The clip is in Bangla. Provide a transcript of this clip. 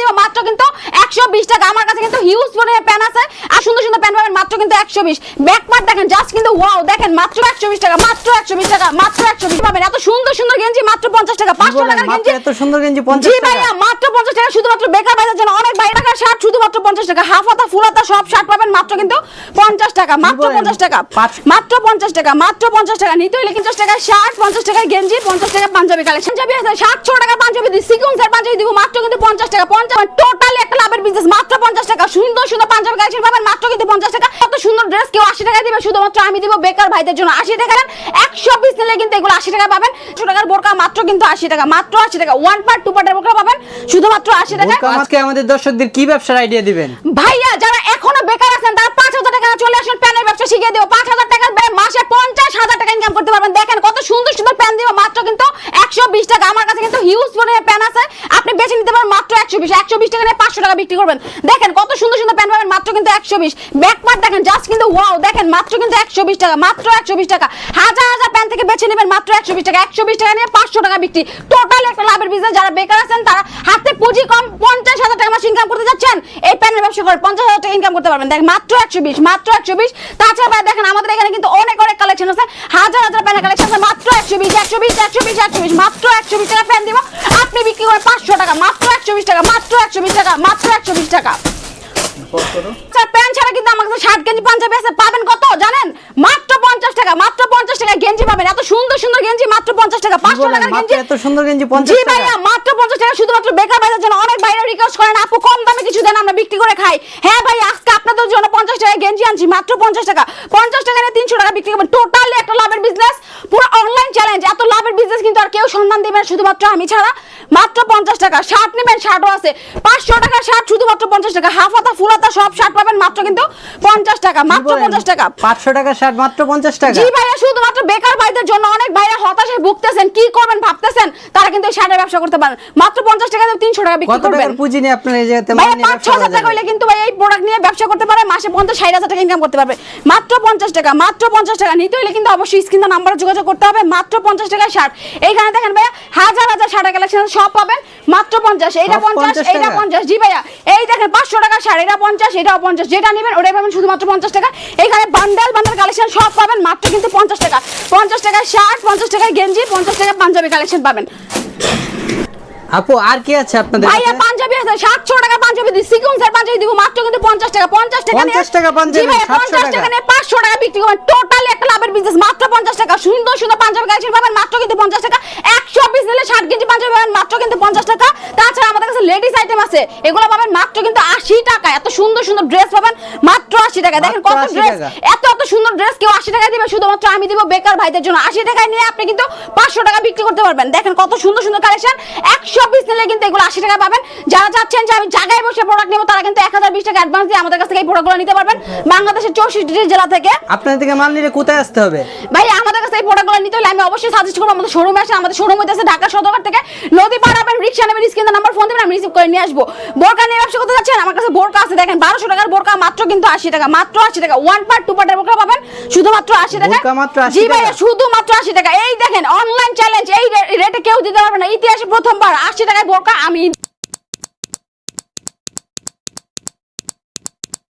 দিব মাত্র কিন্তু একশো বিশ টাকা। আমার কাছে কিন্তু হিউজ পরিমাণে প্যান আছে। আর সুন্দর সুন্দর প্যান পাবেন মাত্র কিন্তু একশো বিশ। দেখেন জাস্ট কিন্তু ওয়াও দেখেন মাত্র একশো বিশ টাকা মাত্র একশো বিশ টাকা মাত্র একশো বিশ পাবেন। এত সুন্দর সুন্দর গেঞ্জি মাত্র পঞ্চাশ টাকা পাঁচশো মাত্র গেঞ্জি। এত সুন্দর গেঞ্জি 50 টাকা? ভাইয়া মাত্র পঞ্চাশ টাকা শুধুমাত্র বেকার ভাইদের জন্য অনেক বাইরে টাকার শার্ট শুধুমাত্র পঞ্চাশ টাকা। হাফ হাতা ফুল হাতা সব শার্ট পাবেন মাত্র কিন্তু পঞ্চাশ টাকা মাত্র? পঞ্চাশ টাকা। মাত্র পঞ্চাশ টাকা মাত্র পঞ্চাশ টাকা নিতে হলে পঞ্চাশ টাকা শার্ট পঞ্চাশ টাকা গেঞ্জি পঞ্চাশ টাকা পাঞ্জাবি কালেকশন যাবি আছে সাতশো টাকা পাঞ্জাবি দিই সিকুন্সের পাঞ্জাবি দিব মাত্র কিন্তু পঞ্চাশ টাকা পঞ্চাশ টোটালি একটা লাভের বিজনেস মাত্র পঞ্চাশ টাকা। সুন্দর সুন্দর পাঞ্জাবি কালেকশন পাবেন মাত্র কিন্তু পঞ্চাশ টাকা। কত সুন্দর ড্রেস কেউ আশি টাকা দিবে শুধুমাত্র আমি দিব বেকার ভাইদের জন্য। আশি টাকা একশো পিস নিলে কিন্তু এগুলো আশি টাকা পাবেন। একশো টাকার বোরকা মাত্র কিন্তু আশি টাকা মাত্র আশি টাকা। ওয়ান পার্ট টু পার্টের বোরকা পাবেন শুধুমাত্র আশি টাকা আজকে আমাদের দর্শকদের কি ব্যবসার আইডিয়া দিবেন? ভাইয়া যারা এখনও বেকার আছেন তারা পাঁচ হাজার চলে আসুন, প্যানের ব্যবসা শিখিয়ে দেবো পাঁচ হাজার টাকা মাসে পঞ্চাশ হাজার টাকা ইনকাম করতে পারবেন। দেখেন কত সুন্দর সুন্দর প্যান দিব, মাত্র কিন্তু একশো বিশ টাকা। আমার কাছে কিন্তু হিউজ পরিমাণে প্যান আছে। আপনি বেছে নিতে পারেন মাত্র একশো বিশ একশো বিশ টাকা নিয়ে পাঁচশো টাকা বিক্রি করবেন। দেখেন কত সুন্দর সুন্দর প্যান পাবেন, মাত্র কিন্তু একশো বিশ। ব্যাক পার্ট দেখেন জাস্ট কিন্তু ওয়াও দেখেন মাত্র কিন্তু একশো বিশ টাকা, মাত্র একশো বিশ টাকা। হাজার হাজার প্যান থেকে বেছে নেবেন মাত্র একশো বিশ টাকা, একশো বিশ টাকা নিয়ে পাঁচশো টাকা বিক্রি। টোটাল একটা লাভের বিজনেস যারা বেকার আছেন, তারা হাতে পুঁজি কম পঞ্চাশ হাজার টাকা মাস ইনকাম করতে যাচ্ছেন, এই প্যানের ব্যবসা করে পঞ্চাশ হাজার টাকা ইনকাম করতে পারবেন। দেখেন মাত্র একশো বিশ, মাত্র একশো বিশ তাছাড়া দেখেন আমাদের এখানে কিন্তু অনেক অনেক কালেকশন আছে। হাজার হাজার প্যানের কালেকশন আছে। মাত্র একশো বিশ একশো বিশ একশো বিশ একশো বিশ মাত্র একশো বিশ টাকা প্যান দিব। আপনি বিক্রি করেন পাঁচশো টাকা মাত্র একশো বিশ টাকা মাত্র একশো বিশ টাকা মাত্র একশো বিশ টাকা। স্যার প্যান্ট ছাড়া কিন্তু আমার কাছে গেঞ্জি পাঞ্জাবি আছে। পাবেন কত? জানেন? মাত্র পঞ্চাশ টাকা মাত্র পঞ্চাশ টাকা গেঞ্জি পাবেন। এত সুন্দর সুন্দর গেঞ্জি মাত্র পঞ্চাশ টাকা পাঁচশো টাকার গেঞ্জি। এত সুন্দর গেঞ্জি জি ভাইয়া মাত্র পঞ্চাশ টাকা। শুধুমাত্র বেকার ভাইদের জন্য অনেক বাইরে রিকোয়েস্ট করেন আপু কম দামে কিছু দেন আমরা বিক্রি করে খাই। হ্যাঁ ভাই আজকে আপনাদের জন্য পঞ্চাশ গেঞ্জি আনছি মাত্র পঞ্চাশ টাকা। পঞ্চাশ টাকা নিয়ে তিনশো টাকা বিক্রি করবেন টোটালি একটা লাভের বিজনেস পুরো অনলাইন চ্যালেঞ্জ এত লাভের বিজনেস কিন্তু আর কেউ সন্ধান দেবে না শুধুমাত্র আমি ছাড়া। মাত্র পঞ্চাশ টাকা। শার্ট নেবেন শার্টও আছে। পাঁচশো টাকা শার্ট শুধুমাত্র পঞ্চাশ টাকা। হাফ হাতা ফুল হাতা সব শার্ট পাবেন মাত্র কিন্তু পঞ্চাশ টাকা। মাত্র পঞ্চাশ টাকা। 500 টাকা শার্ট মাত্র 50 টাকা? জি ভাইয়া শুধুমাত্র বেকার ভাইদের জন্য অনেক হতাশায় ভুগতেছেন কি করবেন ভাবতেছেন তারা কিন্তু এই শার্টের ব্যবসা করতে পারেন। মাত্র পঞ্চাশ টাকা দিয়ে তিনশো টাকা বিক্রি করবেন। পুঁজি নিয়ে আপনার এই জায়গাতে পাঁচ ছ হাজার টাকা হইলে কিন্তু ভাই এই প্রোডাক্ট নিয়ে ব্যবসা করতে পারে মাসে পঞ্চাশ ষাট হাজার টাকা ইনকাম করতে পারবে। মাত্র পঞ্চাশ টাকা মাত্র পঞ্চাশ টাকা। নিতে হলে কিন্তু অবশ্যই স্ক্রিন নাম্বারে যোগাযোগ করতে হবে মাত্র পঞ্চাশ টাকা শার্ট এইখানে দেখেন ভাইয়া হাজার হাজার শার্টের কালেকশন সব পাবেন মাত্র পঞ্চাশ। এইটা পঞ্চাশ 50 এইটা টাকা? পঞ্চাশ। জি ভাইয়া এই দেখেন পাঁচশো টাকা শার্ট এটা পঞ্চাশ এটাও পঞ্চাশ। যেটা নেবেন ওটাই পাবেন শুধুমাত্র পঞ্চাশ টাকা। এখানে বান্ডাল বান্ডাল কালেকশন সব পাবেন মাত্র কিন্তু পঞ্চাশ টাকা। পঞ্চাশ টাকা শার্ট পঞ্চাশ টাকা গেঞ্জি পঞ্চাশ টাকা পাঞ্জাবি কালেকশন পাবেন। আপু আর কি আছে আপনাদের ভাই আর পাঞ্জাবি আছে 700 টাকা পাঞ্জাবি দি দিই সিকোয়েন্সের পাঞ্জাবি দিব মাত্র কিন্তু 50 টাকা 50 টাকা 50 টাকা পাঞ্জাবি 50 টাকা। নিয়ে 500 টাকা বিক্রি করেন টোটাল এক লাভের বিজনেস মাত্র 50 টাকা। সুন্দর সুন্দর পাঞ্জাবি কালেকশন পাবেন মাত্র কিন্তু 50 টাকা। 120 নিলে 60 কেজি পাঞ্জাবি পাবেন মাত্র কিন্তু 50 লেডিস আইটেম আছে। এগুলো পাবেন মাত্র কিন্তু আশি টাকা এত সুন্দর সুন্দর ড্রেস পাবেন মাত্র আশি টাকা দেখেন কত ড্রেস এত এত সুন্দর ড্রেস কেউ আশি টাকা দিবে শুধুমাত্র আমি দিব বেকার ভাইদের জন্য। আশি টাকায় নিয়ে আপনি কিন্তু পাঁচশো টাকা বিক্রি করতে পারবেন। দেখেন কত সুন্দর সুন্দর কালেকশন একশো পিস নিলে কিন্তু এগুলো আশি টাকা পাবেন। যারা চাচ্ছেন যে আমি জায়গায় বসে প্রোডাক্ট নেব তারা কিন্তু এক হাজার বিশ টাকা অ্যাডভান্স দিয়ে আমাদের কাছ থেকে এই প্রোডাক্টগুলো নিতে পারবেন। বাংলাদেশের চৌষট্টি জেলা থেকে। আপনাদের থেকে মাল নিলে কোথায় আসতে হবে? ভাই আমাদের কাছে এই প্রোডাক্টগুলো নিতে হলে আমি অবশ্যই সাজেস্ট করব। আমাদের শোরুমে আসে আমাদের শোরুম হইতেছে ঢাকা সদরঘাট থেকে নদী রিক্সা নেবেন স্ক্রিনে নাম্বার ফোন দেবেন আমি রিসিভ করে নিয়ে আসব। বোরকা নিয়ে ব্যবসা করতে যাচ্ছেন আমার কাছে বোরকা আছে দেখেন বারোশো টাকার বোরকা মাত্র কিন্তু আশি টাকা মাত্র আশি টাকা ওয়ান পার্ট টু পার্টের বোরকা পাবেন শুধুমাত্র আশি টাকা। মাত্র জি ভাই শুধুমাত্র আশি টাকা। এই দেখেন অনলাইন চ্যালেঞ্জ এই রেটে কেউ দিতে পারবে না। ইতিহাসে প্রথমবার আশি টাকায় বোরকা আমি